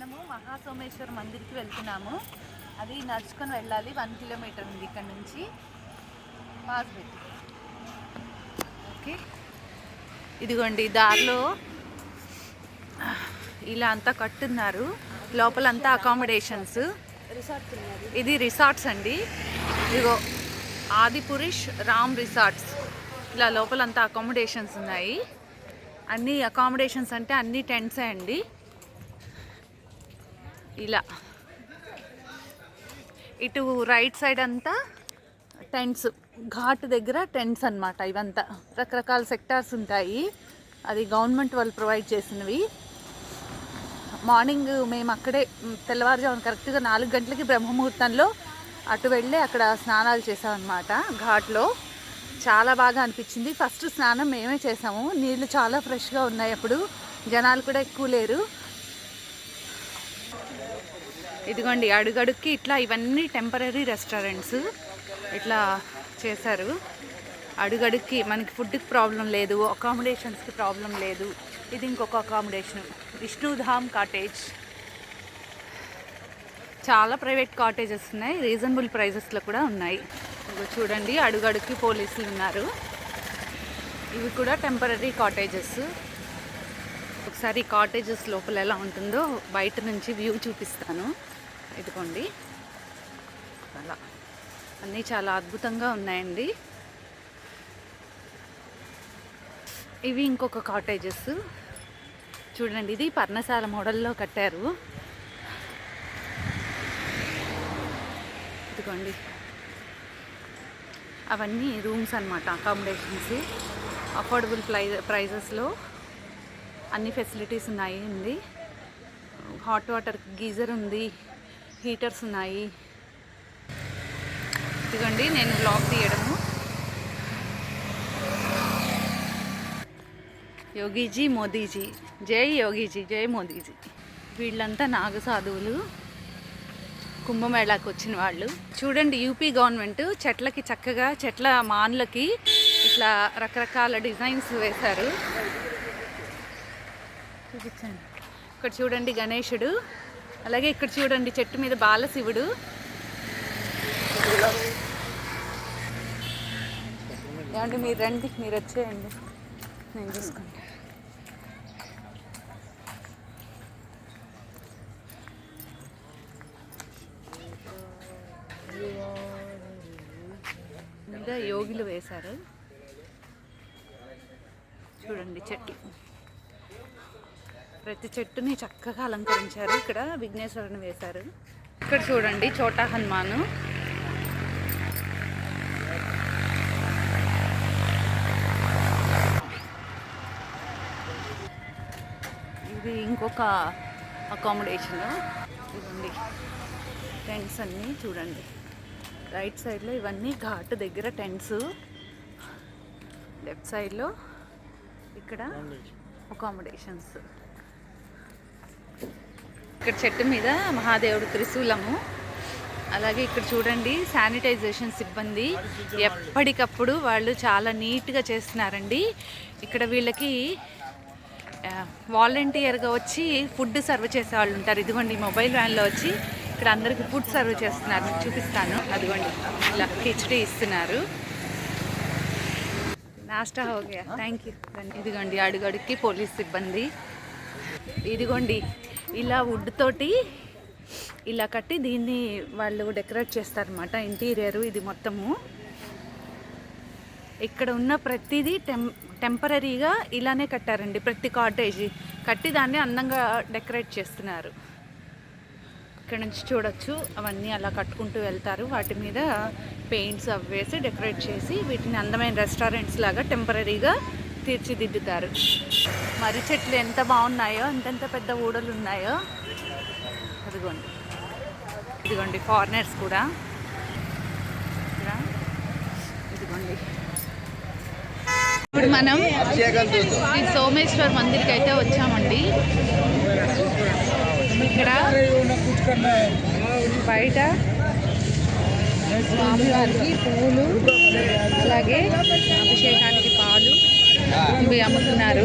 మనము మహాసోమేశ్వర మందిర్కి వెళ్తున్నాము. అది నడుచుకొని వెళ్ళాలి. వన్ కిలోమీటర్ ఉంది ఇక్కడ నుంచి. పాస్ పెట్టి ఓకే. ఇదిగోండి దారిలో ఇలా అంతా కట్టున్నారు. లోపలంతా అకామిడేషన్స్ ఇది రిసార్ట్స్ అండి. ఇదిగో ఆదిపురుష్ రామ్ రిసార్ట్స్ ఇలా లోపలంతా అకామిడేషన్స్ ఉన్నాయి. అన్ని అకామిడేషన్స్ అంటే అన్ని టెంట్సే అండి. ఇలా. ఇటు రైట్ సైడ్ అంతా టెంట్స్ ఘాట్ దగ్గర టెంట్స్ అన్నమాట ఇవంతా. రకరకాల సెక్టార్స్ ఉంటాయి. అది గవర్నమెంట్ వాళ్ళు ప్రొవైడ్ చేసినవి. మార్నింగ్ మేము అక్కడే తెల్లవారుజామున కరెక్ట్గా నాలుగు గంటలకి బ్రహ్మముహూర్తంలో అటు వెళ్ళి అక్కడ స్నానాలు చేసామన్నమాట ఘాట్లో. చాలా బాగా అనిపించింది. ఫస్ట్ స్నానం మేమే చేసాము నీళ్ళు చాలా ఫ్రెష్గా ఉన్నాయి అప్పుడు. జనాలు కూడా ఎక్కువ లేరు. ఇదిగోండి అడుగడుక్కి ఇట్లా ఇవన్నీ టెంపరీ రెస్టారెంట్స్ ఇట్లా చేశారు. అడుగడుక్కి మనకి ఫుడ్కి ప్రాబ్లం లేదు అకామిడేషన్స్కి ప్రాబ్లం లేదు. ఇది ఇంకొక అకామిడేషన్ విష్ణుధామ్ కాటేజ్ చాలా ప్రైవేట్ కాటేజెస్ ఉన్నాయి రీజనబుల్ ప్రైజెస్లో కూడా ఉన్నాయి. ఇంకో చూడండి అడుగడుక్కి పోలీసులు ఉన్నారు. ఇవి కూడా టెంపరీ కాటేజెస్ ఒకసారి కాటేజెస్ లోపల ఎలా ఉంటుందో బయట నుంచి వ్యూ చూపిస్తాను. ఇదిగోండి. అలా అన్నీ చాలా అద్భుతంగా ఉన్నాయండి. ఇవి ఇంకొక కాటేజెస్. చూడండి ఇది పర్ణశాల మోడల్లో కట్టారు. ఇదిగోండి. అవన్నీ రూమ్స్ అన్నమాట అకామిడేషన్స్. అఫోర్డబుల్ ప్రైజ్ ప్రైజెస్లో అన్ని ఫెసిలిటీస్ ఉన్నాయి ఉంది హాట్ వాటర్ గీజర్ ఉంది. హీటర్స్ ఉన్నాయి. ఇదిగోండి నేను బ్లాగ్ తీయడము. యోగీజీ మోదీజీ. జై యోగీజీ జై మోదీజీ. వీళ్ళంతా నాగ సాధువులు. కుంభమేళాకు వచ్చిన వాళ్ళు. చూడండి యూపీ గవర్నమెంట్ చెట్లకి చక్కగా చెట్ల మాన్లకి ఇట్లా రకరకాల డిజైన్స్ వేశారు. చూపించండి. ఇక్కడ చూడండి గణేశుడు అలాగే ఇక్కడ చూడండి చెట్టు మీద బాలశివుడు. ఏమంటే మీరు రండి మీరు వచ్చేయండి. నేను చూసుకుంటా. యోగిలు వేశారు. చూడండి చెట్టు. ప్రతి చెట్టుని చక్కగా అలంకరించారు. ఇక్కడ విఘ్నేశ్వరుని వేశారు. ఇక్కడ చూడండి చోటా హనుమాను. ఇది ఇంకొక అకామిడేషన్ ఇదండి టెంట్స్ అన్నీ చూడండి. రైట్ సైడ్లో ఇవన్నీ ఘాట్ దగ్గర టెంట్స్ లెఫ్ట్ సైడ్లో ఇక్కడ అకామిడేషన్స్ ఇక్కడ చెట్టు మీద మహాదేవుడు త్రిశూలము. అలాగే ఇక్కడ చూడండి శానిటైజేషన్ సిబ్బంది. ఎప్పటికప్పుడు వాళ్ళు చాలా నీట్గా చేస్తున్నారండి. ఇక్కడ వీళ్ళకి వాలంటీర్గా వచ్చి ఫుడ్ సర్వ్ చేసే వాళ్ళు ఉంటారు. ఇదిగోండి మొబైల్ వ్యాన్లో వచ్చి ఇక్కడ అందరికి ఫుడ్ సర్వ్ చేస్తున్నారు. చూపిస్తాను. అదిగోండి ఇలా కిచడీ ఇస్తున్నారు. నాస్టా హోగా థ్యాంక్ యూ ఇదిగోండి అడుగడుక్కి పోలీస్ సిబ్బంది. ఇదిగోండి ఇలా వుడ్ తోటి ఇలా కట్టి దీన్ని వాళ్ళు డెకరేట్ చేస్తారనమాట ఇంటీరియర్ ఇది మొత్తము. ఇక్కడ ఉన్న ప్రతిదీ టెం టెంపరీగా ఇలానే కట్టారండి ప్రతి కాటేజీ కట్టి దాన్ని అందంగా డెకరేట్ చేస్తున్నారు. ఇక్కడ నుంచి చూడొచ్చు అవన్నీ అలా కట్టుకుంటూ వెళ్తారు. వాటి మీద పెయింట్స్ అవి వేసి డెకరేట్ చేసి వీటిని అందమైన రెస్టారెంట్స్ లాగా టెంపరీగా తీర్చిదిద్దుతారు. మర్రి చెట్లు ఎంత బాగున్నాయో ఎంతెంత పెద్ద ఊడలు ఉన్నాయో అదిగోండి. ఇదిగోండి ఫారినర్స్ కూడా. ఇక్కడ ఇదిగోండి. ఇప్పుడు మనం ఈ సోమేశ్వర్ మందిర్కి అయితే వచ్చామండి. ఇక్కడ బయట స్వామివారికి పూలు అలాగే అభిషేకానికి పాలు. ఇవి అమ్ముతున్నారు.